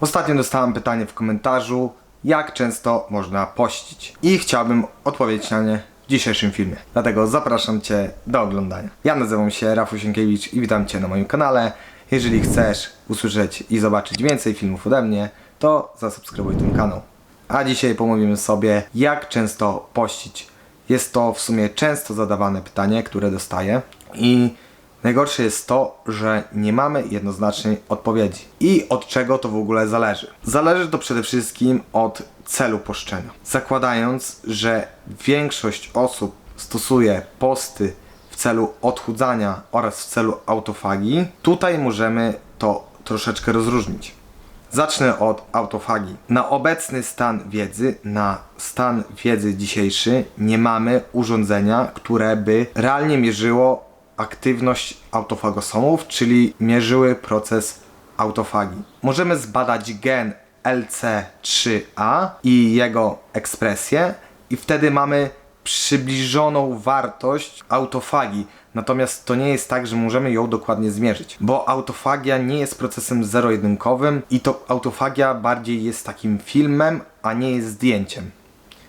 Ostatnio dostałem pytanie w komentarzu, jak często można pościć. I chciałbym odpowiedzieć na nie w dzisiejszym filmie. Dlatego zapraszam Cię do oglądania. Ja nazywam się Rafał Sienkiewicz i witam Cię na moim kanale. Jeżeli chcesz usłyszeć i zobaczyć więcej filmów ode mnie, to zasubskrybuj ten kanał. A dzisiaj pomówimy sobie, jak często pościć. Jest to w sumie często zadawane pytanie, które dostaję i najgorsze jest to, że nie mamy jednoznacznej odpowiedzi. I od czego to w ogóle zależy? Zależy to przede wszystkim od celu poszczenia. Zakładając, że większość osób stosuje posty w celu odchudzania oraz w celu autofagii, tutaj możemy to troszeczkę rozróżnić. Zacznę od autofagii. Na obecny stan wiedzy, na stan wiedzy dzisiejszy, nie mamy urządzenia, które by realnie mierzyło aktywność autofagosomów, czyli mierzyły proces autofagii. Możemy zbadać gen LC3A i jego ekspresję, i wtedy mamy przybliżoną wartość autofagii. Natomiast to nie jest tak, że możemy ją dokładnie zmierzyć, bo autofagia nie jest procesem zero-jedynkowym i to autofagia bardziej jest takim filmem, a nie jest zdjęciem.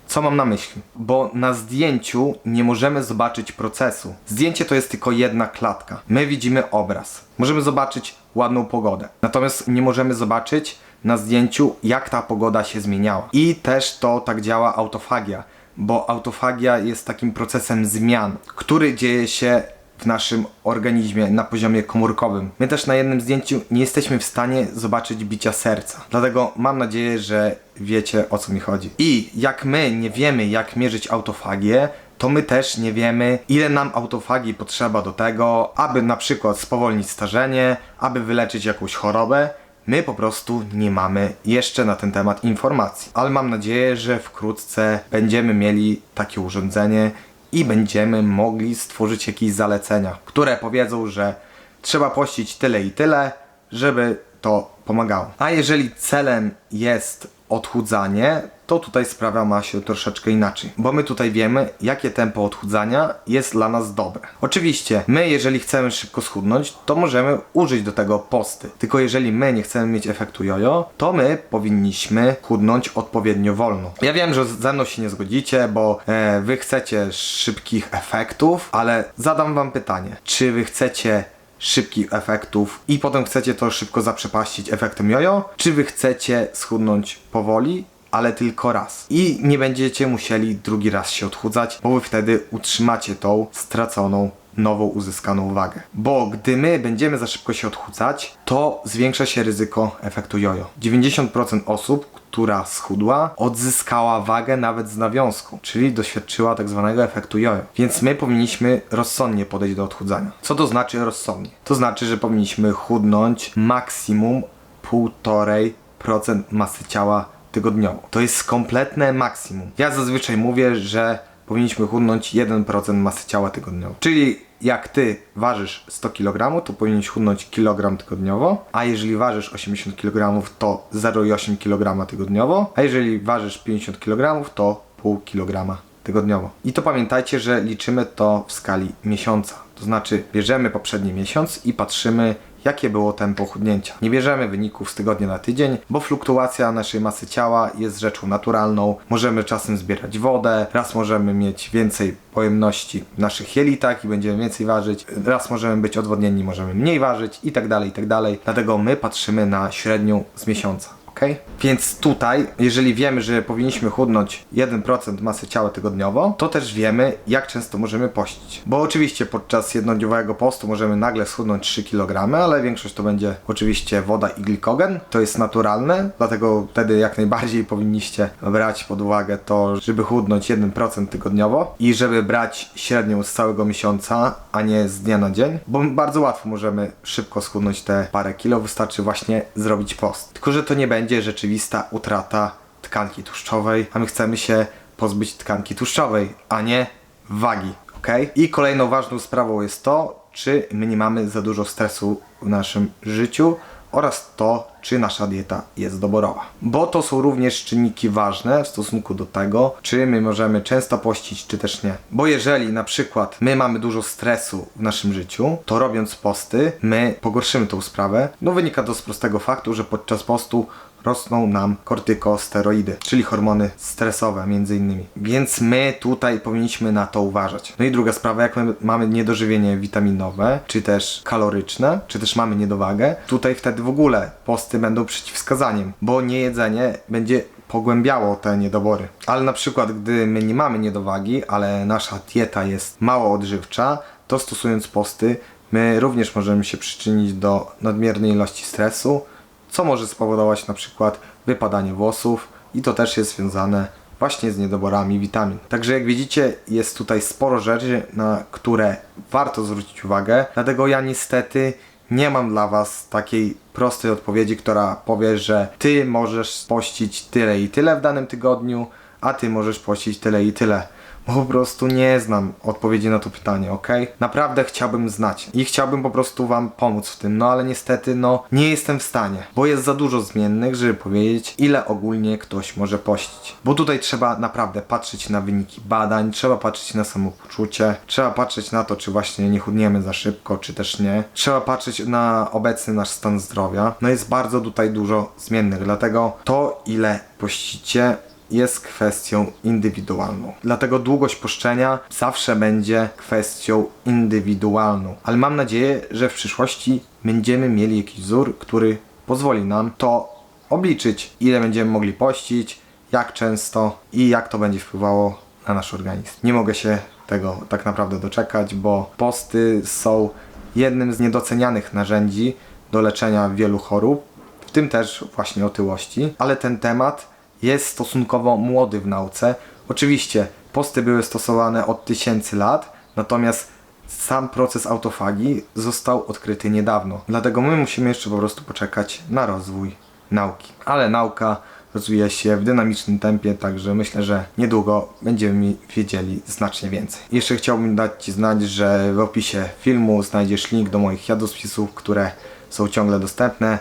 Co mam na myśli? Bo na zdjęciu nie możemy zobaczyć procesu. Zdjęcie to jest tylko jedna klatka. My widzimy obraz. Możemy zobaczyć ładną pogodę. Natomiast nie możemy zobaczyć na zdjęciu, jak ta pogoda się zmieniała. I też to tak działa autofagia, bo autofagia jest takim procesem zmian, który dzieje się w naszym organizmie na poziomie komórkowym. My też na jednym zdjęciu nie jesteśmy w stanie zobaczyć bicia serca. Dlatego mam nadzieję, że wiecie o co mi chodzi. I jak my nie wiemy, jak mierzyć autofagię, to my też nie wiemy, ile nam autofagii potrzeba do tego, aby na przykład spowolnić starzenie, aby wyleczyć jakąś chorobę. My po prostu nie mamy jeszcze na ten temat informacji. Ale mam nadzieję, że wkrótce będziemy mieli takie urządzenie i będziemy mogli stworzyć jakieś zalecenia, które powiedzą, że trzeba pościć tyle i tyle, żeby to pomagało. A jeżeli celem jest odchudzanie, to tutaj sprawa ma się troszeczkę inaczej, bo my tutaj wiemy, jakie tempo odchudzania jest dla nas dobre. Oczywiście, my jeżeli chcemy szybko schudnąć, to możemy użyć do tego posty. Tylko jeżeli my nie chcemy mieć efektu jojo, to my powinniśmy chudnąć odpowiednio wolno. Ja wiem, że ze mną się nie zgodzicie, bo e, wy chcecie szybkich efektów, ale zadam wam pytanie, czy wy chcecie szybkich efektów i potem chcecie to szybko zaprzepaścić efektem jojo, czy wy chcecie schudnąć powoli, ale tylko raz. I nie będziecie musieli drugi raz się odchudzać, bo wy wtedy utrzymacie tą straconą nową uzyskaną wagę. Bo gdy my będziemy za szybko się odchudzać, to zwiększa się ryzyko efektu jojo. 90% osób, która schudła, odzyskała wagę nawet z nawiązku, czyli doświadczyła tak zwanego efektu jojo. Więc my powinniśmy rozsądnie podejść do odchudzania. Co to znaczy rozsądnie? To znaczy, że powinniśmy chudnąć maksimum 1,5% masy ciała tygodniowo. To jest kompletne maksimum. Ja zazwyczaj mówię, że powinniśmy chudnąć 1% masy ciała tygodniowo. Czyli jak ty ważysz 100 kg, to powinieneś chudnąć kilogram tygodniowo, a jeżeli ważysz 80 kg, to 0,8 kg tygodniowo, a jeżeli ważysz 50 kg, to pół kg tygodniowo. I to pamiętajcie, że liczymy to w skali miesiąca. To znaczy bierzemy poprzedni miesiąc i patrzymy jakie było tempo chudnięcia. Nie bierzemy wyników z tygodnia na tydzień, bo fluktuacja naszej masy ciała jest rzeczą naturalną. Możemy czasem zbierać wodę, raz możemy mieć więcej pojemności w naszych jelitach i będziemy więcej ważyć, raz możemy być odwodnieni, możemy mniej ważyć i tak dalej, i tak dalej. Dlatego my patrzymy na średnią z miesiąca. Ok? Więc tutaj, jeżeli wiemy, że powinniśmy chudnąć 1% masy ciała tygodniowo, to też wiemy, jak często możemy pościć. Bo oczywiście podczas jednodniowego postu możemy nagle schudnąć 3 kg, ale większość to będzie oczywiście woda i glikogen. To jest naturalne, dlatego wtedy jak najbardziej powinniście brać pod uwagę to, żeby chudnąć 1% tygodniowo i żeby brać średnią z całego miesiąca, a nie z dnia na dzień, bo bardzo łatwo możemy szybko schudnąć te parę kilo, wystarczy właśnie zrobić post. Tylko, że to nie będzie rzeczywista utrata tkanki tłuszczowej, a my chcemy się pozbyć tkanki tłuszczowej, a nie wagi, ok? I kolejną ważną sprawą jest to, czy my nie mamy za dużo stresu w naszym życiu oraz to, czy nasza dieta jest doborowa. Bo to są również czynniki ważne w stosunku do tego, czy my możemy często pościć, czy też nie. Bo jeżeli na przykład my mamy dużo stresu w naszym życiu, to robiąc posty, my pogorszymy tą sprawę. No wynika to z prostego faktu, że podczas postu rosną nam kortykosteroidy, czyli hormony stresowe między innymi. Więc my tutaj powinniśmy na to uważać. No i druga sprawa, jak my mamy niedożywienie witaminowe, czy też kaloryczne, czy też mamy niedowagę, tutaj wtedy w ogóle będą przeciwwskazaniem, bo niejedzenie będzie pogłębiało te niedobory. Ale na przykład, gdy my nie mamy niedowagi, ale nasza dieta jest mało odżywcza, to stosując posty, my również możemy się przyczynić do nadmiernej ilości stresu, co może spowodować na przykład wypadanie włosów i to też jest związane właśnie z niedoborami witamin. Także jak widzicie jest tutaj sporo rzeczy, na które warto zwrócić uwagę, dlatego ja niestety nie mam dla Was takiej prostej odpowiedzi, która powie, że Ty możesz pościć tyle i tyle w danym tygodniu, a Ty możesz pościć tyle i tyle po prostu nie znam odpowiedzi na to pytanie, ok? Naprawdę chciałbym znać i chciałbym po prostu Wam pomóc w tym, no ale niestety, no nie jestem w stanie, bo jest za dużo zmiennych, żeby powiedzieć, ile ogólnie ktoś może pościć. Bo tutaj trzeba naprawdę patrzeć na wyniki badań, trzeba patrzeć na samopoczucie, trzeba patrzeć na to, czy właśnie nie chudniemy za szybko, czy też nie. Trzeba patrzeć na obecny nasz stan zdrowia. No jest bardzo tutaj dużo zmiennych, dlatego to, ile pościcie, jest kwestią indywidualną. Dlatego długość poszczenia zawsze będzie kwestią indywidualną. Ale mam nadzieję, że w przyszłości będziemy mieli jakiś wzór, który pozwoli nam to obliczyć, ile będziemy mogli pościć, jak często i jak to będzie wpływało na nasz organizm. Nie mogę się tego tak naprawdę doczekać, bo posty są jednym z niedocenianych narzędzi do leczenia wielu chorób, w tym też właśnie otyłości, ale ten temat jest stosunkowo młody w nauce. Oczywiście posty były stosowane od tysięcy lat, natomiast sam proces autofagii został odkryty niedawno. Dlatego my musimy jeszcze po prostu poczekać na rozwój nauki. Ale nauka rozwija się w dynamicznym tempie, także myślę, że niedługo będziemy wiedzieli znacznie więcej. Jeszcze chciałbym dać Ci znać, że w opisie filmu znajdziesz link do moich jadłospisów, które są ciągle dostępne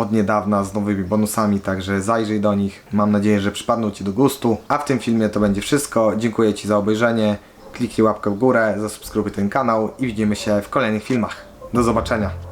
od niedawna z nowymi bonusami, także zajrzyj do nich. Mam nadzieję, że przypadną Ci do gustu. A w tym filmie to będzie wszystko. Dziękuję Ci za obejrzenie. Kliknij łapkę w górę, zasubskrybuj ten kanał i widzimy się w kolejnych filmach. Do zobaczenia.